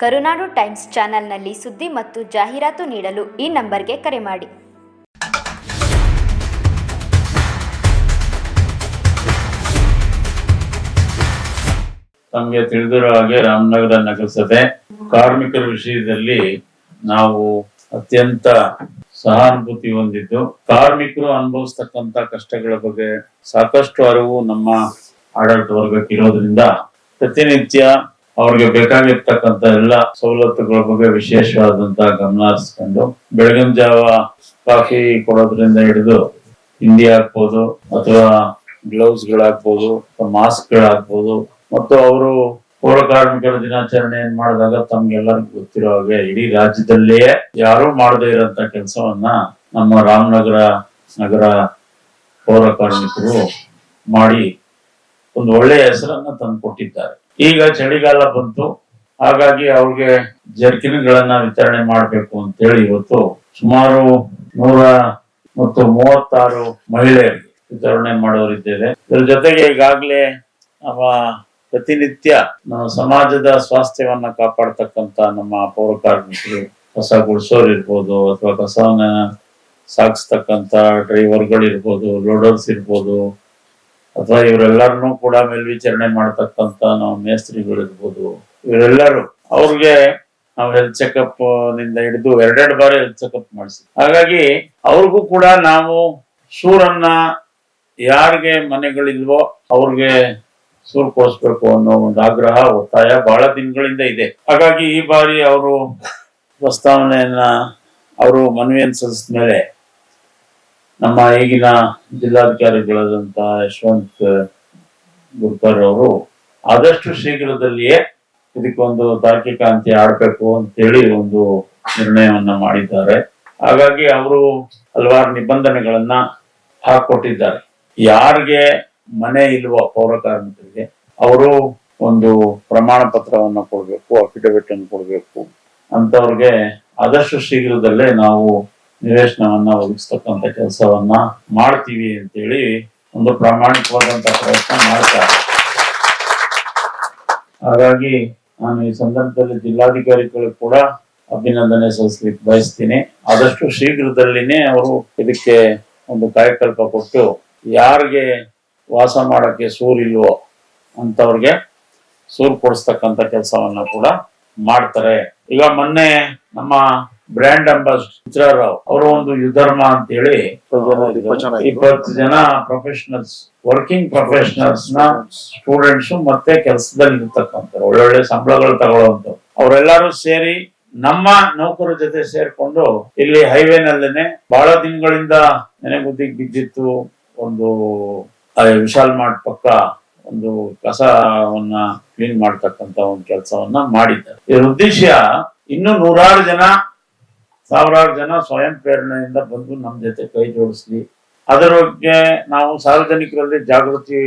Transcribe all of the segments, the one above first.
ಕರುನಾಡು times ಚಾನೆಲ್ನಲ್ಲಿ ಸುದ್ದಿ ಮತ್ತು ಜಾಹೀರಾತು ನೀಡಲು ಈ ನಂಬರ್ಗೆ ಕರೆ ಮಾಡಿ. ತಮಗೆ ತಿಳಿದಿರೋ ಹಾಗೆ ರಾಮನಗರ ನಗರಸಭೆ ಕಾರ್ಮಿಕರ ವಿಷಯದಲ್ಲಿ ನಾವು ಅತ್ಯಂತ ಸಹಾನುಭೂತಿ ಹೊಂದಿದ್ದು, ಕಾರ್ಮಿಕರು ಅನುಭವಿಸ್ತಕ್ಕಂತ ಕಷ್ಟಗಳ ಬಗ್ಗೆ ಸಾಕಷ್ಟು ಅರಿವು ನಮ್ಮ ಆಡಳಿತ ವರ್ಗಕ್ಕೆ ಇರೋದ್ರಿಂದ ಪ್ರತಿನಿತ್ಯ ಅವ್ರಿಗೆ ಬೇಕಾಗಿರ್ತಕ್ಕಂತ ಎಲ್ಲ ಸವಲತ್ತುಗಳ ಬಗ್ಗೆ ವಿಶೇಷವಾದಂತಹ ಗಮನ ಹರಿಸ್ಕೊಂಡು ಬೆಳಗಿನ ಜಾವ ಕಾಫಿ ಕೊಡೋದ್ರಿಂದ ಹಿಡಿದು ಹಿಂದಿ ಹಾಕ್ಬೋದು ಅಥವಾ ಗ್ಲೌಸ್ ಗಳಾಗ್ಬೋದು ಮಾಸ್ಕ್ ಗಳಾಗ್ಬೋದು, ಮತ್ತು ಅವರು ಪೌರ ಕಾರ್ಮಿಕರ ದಿನಾಚರಣೆ ಮಾಡಿದಾಗ ತಮ್ಗೆಲ್ಲರಿಗೂ ಗೊತ್ತಿರೋ ಹಾಗೆ ಇಡೀ ರಾಜ್ಯದಲ್ಲಿಯೇ ಯಾರೂ ಮಾಡದೇ ಇರೋಂತ ಕೆಲಸವನ್ನ ನಮ್ಮ ರಾಮನಗರ ನಗರ ಪೌರ ಕಾರ್ಮಿಕರು ಮಾಡಿ ಒಂದು ಒಳ್ಳೆಯ ಹೆಸರನ್ನ ತಂದು ಕೊಟ್ಟಿದ್ದಾರೆ ಈಗ ಚಳಿಗಾಲ ಬಂತು. ಹಾಗಾಗಿ ಅವ್ರಿಗೆ ಜರ್ಕಿನ್ಗಳನ್ನ ವಿತರಣೆ ಮಾಡಬೇಕು ಅಂತೇಳಿ ಇವತ್ತು ಸುಮಾರು ನೂರ ಮತ್ತು ಮೂವತ್ತಾರು ಮಹಿಳೆಯರಿಗೆ ವಿತರಣೆ ಮಾಡೋರಿದ್ದೇವೆ ಇದ್ರ ಜೊತೆಗೆ ಈಗಾಗಲೇ ನಮ್ಮ ಪ್ರತಿನಿತ್ಯ ನಮ್ಮ ಸಮಾಜದ ಸ್ವಾಸ್ಥ್ಯವನ್ನ ಕಾಪಾಡ್ತಕ್ಕಂತ ನಮ್ಮ ಪೌರ ಕಾರ್ಮಿಕರು ಕಸ ಗುಡಿಸೋರು ಇರ್ಬೋದು ಅಥವಾ ಕಸವನ್ನ ಸಾಗಿಸ್ತಕ್ಕಂತ ಡ್ರೈವರ್ಗಳಿರ್ಬೋದು ಲೋಡರ್ಸ್ ಇರ್ಬೋದು ಅಥವಾ ಇವರೆಲ್ಲರನ್ನೂ ಕೂಡ ಮೇಲ್ವಿಚಾರಣೆ ಮಾಡ್ತಕ್ಕಂತ ನಾವು ಮೇಸ್ತ್ರಿಗಳಿರ್ಬೋದು ಇವರೆಲ್ಲರೂ ಅವ್ರಿಗೆ ನಾವು ಹೆಲ್ತ್ ಚೆಕಪ್ನಿಂದ ಹಿಡಿದು ಎರಡೆರಡು ಬಾರಿ ಹೆಲ್ತ್ ಚೆಕಪ್ ಮಾಡಿಸಿ. ಹಾಗಾಗಿ ಅವ್ರಿಗೂ ಕೂಡ ನಾವು ಸೂರನ್ನ ಯಾರಿಗೆ ಮನೆಗಳಿಲ್ವೋ ಅವ್ರಿಗೆ ಸೂರು ಕೊಡಿಸ್ಬೇಕು ಅನ್ನೋ ಒಂದು ಆಗ್ರಹ, ಒತ್ತಾಯ ಬಹಳ ದಿನಗಳಿಂದ ಇದೆ. ಹಾಗಾಗಿ ಈ ಬಾರಿ ಅವರು ಪ್ರಸ್ತಾವನೆಯನ್ನ, ಅವರು ಮನವಿಯನ್ನು ಸಲ್ಲಿಸಿದ ಮೇಲೆ ನಮ್ಮ ಈಗಿನ ಜಿಲ್ಲಾಧಿಕಾರಿಗಳಾದಂತ ಯಶವಂತ್ ಗುರ್ಕರ್ ಅವರು ಆದಷ್ಟು ಶೀಘ್ರದಲ್ಲಿಯೇ ಇದಕ್ಕೊಂದು ತಾರ್ಕಿಕ ಅಂತ್ಯ ಆಡ್ಬೇಕು ಅಂತೇಳಿ ಒಂದು ನಿರ್ಣಯವನ್ನ ಮಾಡಿದ್ದಾರೆ. ಹಾಗಾಗಿ ಅವರು ಹಲವಾರು ನಿಬಂಧನೆಗಳನ್ನ ಹಾಕೊಟ್ಟಿದ್ದಾರೆ. ಯಾರಿಗೆ ಮನೆ ಇಲ್ವೋ ಪೌರ ಕಾರ್ಮಿಕರಿಗೆ, ಅವರು ಒಂದು ಪ್ರಮಾಣ ಪತ್ರವನ್ನ ಕೊಡಬೇಕು ಅಫಿಡವಿಟ್ ಅನ್ನು ಕೊಡ್ಬೇಕು ಅಂತವ್ರಿಗೆ ಆದಷ್ಟು ಶೀಘ್ರದಲ್ಲೇ ನಾವು ನಿವೇಶನವನ್ನ ಒದಗಿಸ್ತಕ್ಕಂಥ ಕೆಲಸವನ್ನ ಮಾಡ್ತೀವಿ ಅಂತೇಳಿ ಒಂದು ಪ್ರಾಮಾಣಿಕವಾದಂತ ಪ್ರಯತ್ನ ಮಾಡ್ತಾರೆ ಹಾಗಾಗಿ ನಾನು ಈ ಸಂದರ್ಭದಲ್ಲಿ ಜಿಲ್ಲಾಧಿಕಾರಿಗಳು ಕೂಡ ಅಭಿನಂದನೆ ಸಲ್ಲಿಸ್ಲಿಕ್ಕೆ ಬಯಸ್ತೀನಿ. ಆದಷ್ಟು ಶೀಘ್ರದಲ್ಲಿನೇ ಅವರು ಇದಕ್ಕೆ ಒಂದು ಕಾಯಕಲ್ಪ ಕೊಟ್ಟು ಯಾರಿಗೆ ವಾಸ ಮಾಡಕ್ಕೆ ಸೂರಿಲ್ವೋ ಅಂತವ್ರಿಗೆ ಸೂರು ಕೊಡಿಸ್ತಕ್ಕಂಥ ಕೆಲಸವನ್ನ ಕೂಡ ಮಾಡ್ತಾರೆ. ಈಗ ಮೊನ್ನೆ ನಮ್ಮ ಬ್ರ್ಯಾಂಡ್ ಅಂಬಾಸಿಡರ್ ರಾವ್ ಅವರ ಒಂದು ಯುಧರ್ಮ ಅಂತ ಹೇಳಿ ಇಪ್ಪತ್ತು ಜನ ಪ್ರೊಫೆಷನಲ್ಸ್ ವರ್ಕಿಂಗ್ ಪ್ರೊಫೆಷನಲ್ಸ್ನ ಸ್ಟೂಡೆಂಟ್ಸ್ ಮತ್ತೆ ಕೆಲಸದಲ್ಲಿ ಇರ್ತಕ್ಕಂಥ ಒಳ್ಳೊಳ್ಳೆ ಸಂಬಳಗಳು ತಗೊಳ್ಳುವಂತ ಅವರೆಲ್ಲರೂ ಸೇರಿ ನಮ್ಮ ನೌಕರ ಜೊತೆ ಸೇರ್ಕೊಂಡು ಇಲ್ಲಿ ಹೈವೇನಲ್ಲೇನೆ ಬಹಳ ದಿನಗಳಿಂದ ನೆನೆಗುದ್ದಿಗೆ ಬಿದ್ದಿತ್ತು ಒಂದು ವಿಶಾಲ್ ಮಾರ್ಟ್ ಪಕ್ಕ ಒಂದು ಕಸವನ್ನ ಕ್ಲೀನ್ ಮಾಡ್ತಕ್ಕಂತ ಒಂದು ಕೆಲಸವನ್ನ ಮಾಡಿದ್ದಾರೆ. ಇದರ ಉದ್ದೇಶ ಇನ್ನು ನೂರಾರು ಜನ ಸಾವಿರಾರು ಜನ ಸ್ವಯಂ ಪ್ರೇರಣೆಯಿಂದ ಬಂದು ನಮ್ಮ ಜೊತೆ ಕೈ ಜೋಡಿಸ್ಲಿ. ಅದರ ಬಗ್ಗೆ ನಾವು ಸಾರ್ವಜನಿಕರಲ್ಲಿ ಜಾಗೃತಿ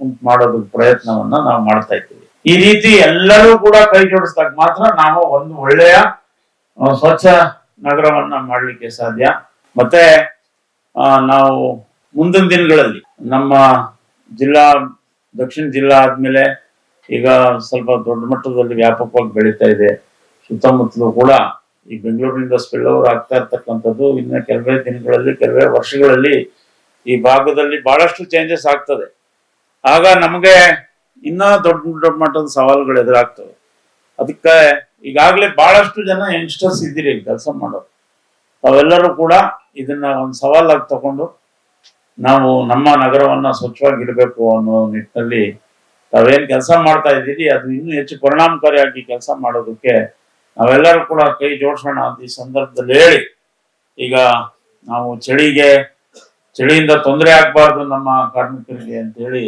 ಉಂಟು ಮಾಡೋದ್ರ ಪ್ರಯತ್ನವನ್ನ ನಾವು ಮಾಡ್ತಾ ಇದ್ದೀವಿ. ಈ ರೀತಿ ಎಲ್ಲರೂ ಕೂಡ ಕೈ ಜೋಡಿಸಿದಾಗ ಮಾತ್ರ ನಾವು ಒಂದು ಒಳ್ಳೆಯ ಸ್ವಚ್ಛ ನಗರವನ್ನ ಮಾಡಲಿಕ್ಕೆ ಸಾಧ್ಯ. ಮತ್ತೆ ನಾವು ಮುಂದಿನ ದಿನಗಳಲ್ಲಿ ನಮ್ಮ ಜಿಲ್ಲಾ, ದಕ್ಷಿಣ ಜಿಲ್ಲಾ ಆದ್ಮೇಲೆ ಈಗ ಸ್ವಲ್ಪ ದೊಡ್ಡ ಮಟ್ಟದಲ್ಲಿ ವ್ಯಾಪಕವಾಗಿ ಬೆಳೀತಾ ಇದೆ. ಸುತ್ತಮುತ್ತಲೂ ಕೂಡ ಈ ಬೆಂಗಳೂರಿನಿಂದ ಸ್ಪಿಲ್ ಓವರ್ ಆಗ್ತಾ ಇರ್ತಕ್ಕಂಥದ್ದು ಇನ್ನು ಕೆಲವೇ ದಿನಗಳಲ್ಲಿ, ಕೆಲವೇ ವರ್ಷಗಳಲ್ಲಿ ಈ ಭಾಗದಲ್ಲಿ ಬಹಳಷ್ಟು ಚೇಂಜಸ್ ಆಗ್ತದೆ. ಆಗ ನಮಗೆ ಇನ್ನ ದೊಡ್ಡ ದೊಡ್ಡ ಮಟ್ಟದ ಸವಾಲುಗಳು ಎದುರಾಗ್ತವೆ. ಅದಕ್ಕೆ ಈಗಾಗಲೇ ಬಹಳಷ್ಟು ಜನ ಯಂಗ್ಸ್ಟರ್ಸ್ ಇದ್ದೀರಿ ಕೆಲಸ ಮಾಡೋರು. ತಾವೆಲ್ಲರೂ ಕೂಡ ಇದನ್ನ ಒಂದು ಸವಾಲಾಗಿ ತಗೊಂಡು ನಾವು ನಮ್ಮ ನಗರವನ್ನ ಸ್ವಚ್ಛವಾಗಿ ಇಡಬೇಕು ಅನ್ನೋ ನಿಟ್ಟಿನಲ್ಲಿ ತಾವೇನು ಕೆಲಸ ಮಾಡ್ತಾ ಇದ್ದೀರಿ, ಅದು ಇನ್ನೂ ಹೆಚ್ಚು ಪರಿಣಾಮಕಾರಿಯಾಗಿ ಕೆಲಸ ಮಾಡೋದಕ್ಕೆ ನಾವೆಲ್ಲರೂ ಕೂಡ ಕೈ ಜೋಡಿಸೋಣ ಅಂತ ಈ ಸಂದರ್ಭದಲ್ಲಿ ಹೇಳಿ, ಈಗ ನಾವು ಚಳಿಗೆ, ಚಳಿಯಿಂದ ತೊಂದರೆ ಆಗಬಾರ್ದು ನಮ್ಮ ಕಾರ್ಮಿಕರಿಗೆ ಅಂತ ಹೇಳಿ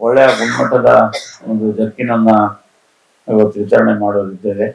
ಒಳ್ಳೆಯ ಗುಣಮಟ್ಟದ ಒಂದು ಜರ್ಕಿನನ್ನ ಇವತ್ತು ವಿತರಣೆ ಮಾಡೋರಿದ್ದೇವೆ